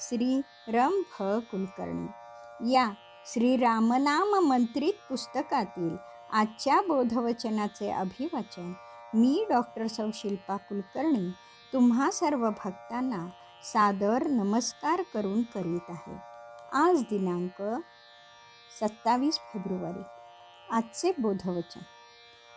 श्री रम भ कुलकर्णी या श्री रामनाम मंत्रित पुस्तकातील आजच्या बोधवचनाचे अभिवचन मी डॉक्टर सौ शिल्पा कुलकर्णी तुम्हा सर्व भक्तांना सादर नमस्कार करून करीत आहे. आज दिनांक सत्तावीस फेब्रुवारी. आजचे बोधवचन.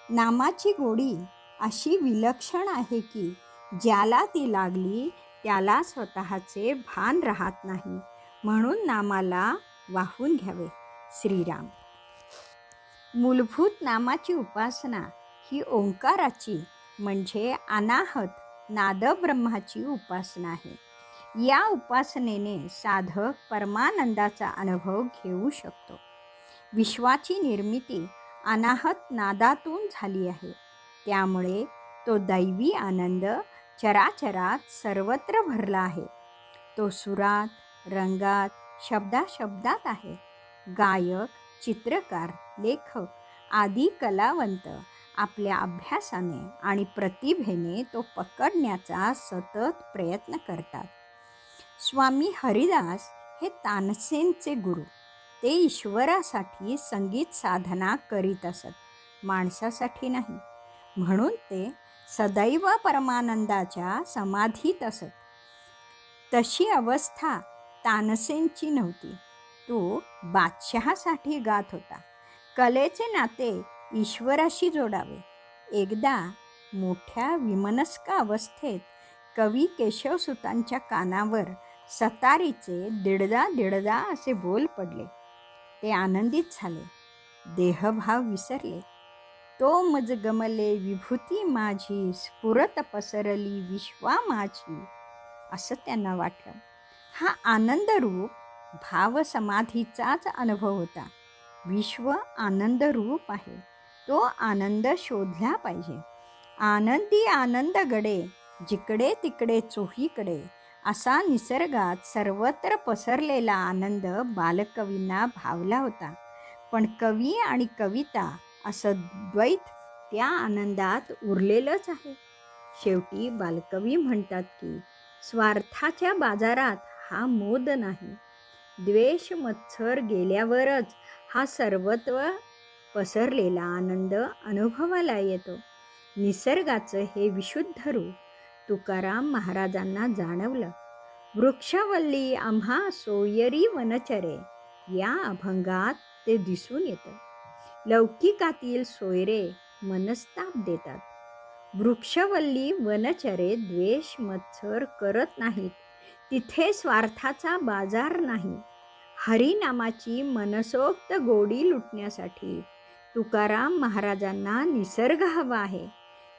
नामाची गोडी अशी विलक्षण आहे की ज्याला ती लागली त्याला स्वतःचे भान राहत नाही. म्हणून नामाला वाहून घ्यावे. श्रीराम. मूलभूत नामाची उपासना ही ओंकाराची म्हणजे अनाहत नादब्रह्माची उपासना आहे. या उपासनेने साधक परमानंदाचा अनुभव घेऊ शकतो. विश्वाची निर्मिती अनाहत नादातून झाली आहे. त्यामुळे तो दैवी आनंद चराचरात सर्वत्र भरला आहे. तो सुरात रंगात शब्दाशब्दात आहे. गायक चित्रकार लेखक आदी कलावंत आपल्या अभ्यासाने आणि प्रतिभेने तो पकडण्याचा सतत प्रयत्न करतात. स्वामी हरिदास हे तानसेनचे गुरु. ते ईश्वरासाठी संगीत साधना करीत असत. माणसासाठी नाही. म्हणून ते सदैव परमानंदाच्या समाधीत असत. तशी अवस्था तानसेनची नव्हती. तो बादशहासाठी गात होता. कलेचे नाते ईश्वराशी जोडावे. एकदा मोठ्या विमनस्क अवस्थेत कवी केशवसुतांच्या कानावर सतारीचे दिडदा दिडदा असे बोल पडले. ते आनंदित झाले. देहभाव विसरले. तो मज गमले विभूती माझी स्फुरत पसरली विश्वा माझी असं त्यांना वाटलं. हा आनंदरूप भावसमाधीचाच अनुभव होता. विश्व आनंदरूप आहे. तो आनंद शोधला पाहिजे. आनंदी आनंद गडे जिकडे तिकडे चोहीकडे असा निसर्गात सर्वत्र पसरलेला आनंद बालकवींना भावला होता. पण कवी आणि कविता असं द्वैत त्या आनंदात उरलेलंच आहे. शेवटी बालकवी म्हणतात की स्वार्थाच्या बाजारात हा मोद नाही. द्वेष मत्सर गेल्यावरच हा सर्वत्व पसरलेला आनंद अनुभवाला येतो. निसर्गाचं हे विशुद्ध रूप तुकाराम महाराजांना जाणवलं. वृक्षवल्ली आम्हा सोयरी वनचरे या अभंगात ते दिसून येतं. लौकिकातील सोयरे मनस्ताप देतात. वृक्षवल्ली वनचरे द्वेष मत्सर करत नाहीत. तिथे स्वार्थाचा बाजार नाही. हरिनामाची मनसोक्त गोडी लुटण्यासाठी तुकाराम महाराजांना निसर्ग हवा आहे.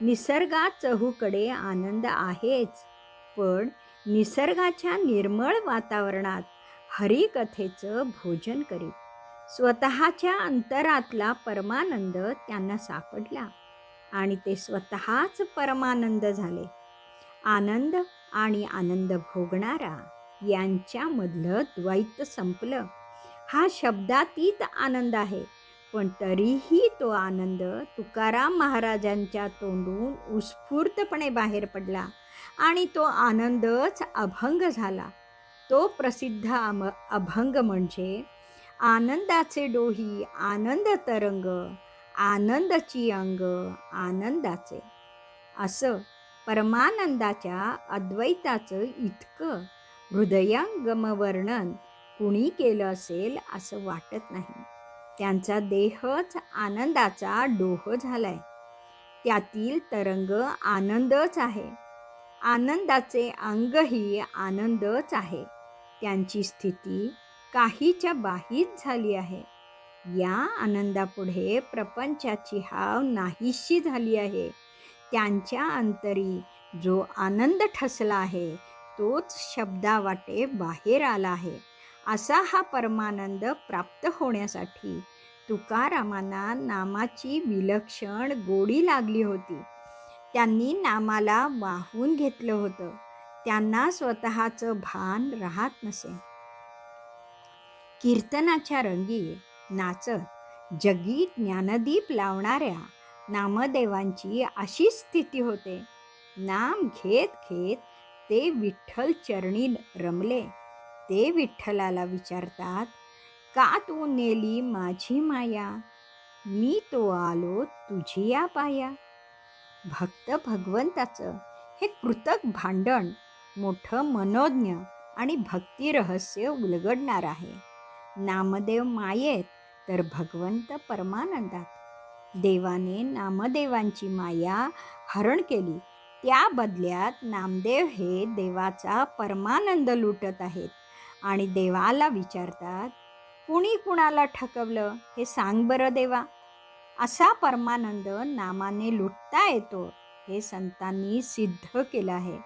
निसर्गात चहूकडे आनंद आहेच पण निसर्गाच्या निर्मळ वातावरणात हरिकथेचं भोजन करीत. स्वतःच्या अंतरातला परमानंद त्यांना सापडला आणि ते स्वतःच परमानंद झाले. आनंद आणि आनंद भोगणारा यांच्यामधलं द्वैत संपलं. हा शब्दातीत आनंद आहे पण तरीही तो आनंद तुकाराम महाराजांच्या तोंडून उत्स्फूर्तपणे बाहेर पडला आणि तो आनंदच अभंग झाला. तो प्रसिद्ध अम अभंग म्हणजे आनंदाचे डोही आनंद तरंग आनंदाची अंग आनंदाचे. असं परमानंदाच्या अद्वैताचं इतकं हृदयंगम वर्णन कुणी केलं असेल असं वाटत नाही. त्यांचा देहच आनंदाचा डोह झालाय. त्यातील तरंग आनंदच आहे. आनंदाचे अंगही आनंदच आहे. त्यांची स्थिती काहीच्या बाहीच झाली आहे. या आनंदापुढे प्रपंचाची हाव नाहीशी झाली आहे. त्यांच्या अंतरी जो आनंद ठसला आहे तोच शब्दावाटे बाहेर आला आहे. असा हा परमानंद प्राप्त होण्यासाठी तुकारामांना नामाची विलक्षण गोडी लागली होती. त्यांनी नामाला वाहून घेतलं होतं. त्यांना स्वतःचं भान राहत नसे. कीर्तनाच्या रंगी नाचत जगी ज्ञानदीप लावणाऱ्या नामदेवांची अशी स्थिती होते. नाम घेत घेत ते विठ्ठल चरणी रमले. ते विठ्ठलाला विचारतात का तू नेली माझी माया? मी तो आलो तुझी या पाया. भक्त भगवंताचं हे कृतक भांडण मोठं मनोज्ञ आणि भक्ती रहस्य उलगडणार आहे. नामदेव मायेत तर भगवंत परमानंदात. देवाने नामदेवांची माया हरण केली. त्या बदल्यात नामदेव हे देवाचा परमानंद लुटत आहेत आणि देवाला विचारतात कुणी कुणाला ठकवलं? हे सांग बरं देवा. असा परमानंद नामाने लुटता येतो हे संतांनी सिद्ध केलं आहे.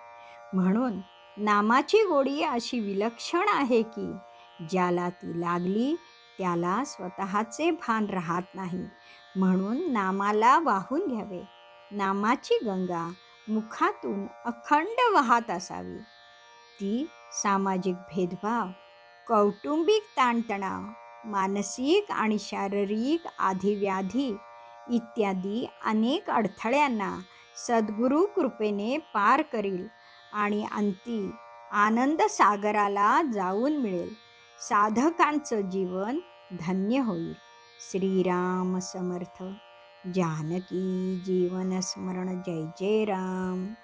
म्हणून नामाची गोडी अशी विलक्षण आहे की ज्याला ती लागली त्याला स्वतःचे भान राहत नाही. म्हणून नामाला वाहून घ्यावे. नामाची गंगा मुखातून अखंड वाहत असावी. ती सामाजिक भेदभाव कौटुंबिक ताणतणाव मानसिक आणि शारीरिक आधिव्याधी इत्यादी अनेक अडथळ्यांना सद्गुरू कृपेने पार करील आणि अंती आनंद सागराला जाऊन मिळेल. साधकांचं जीवन धन्य होईल. श्रीराम समर्थ. जानकी जीवन स्मरण. जय जय राम.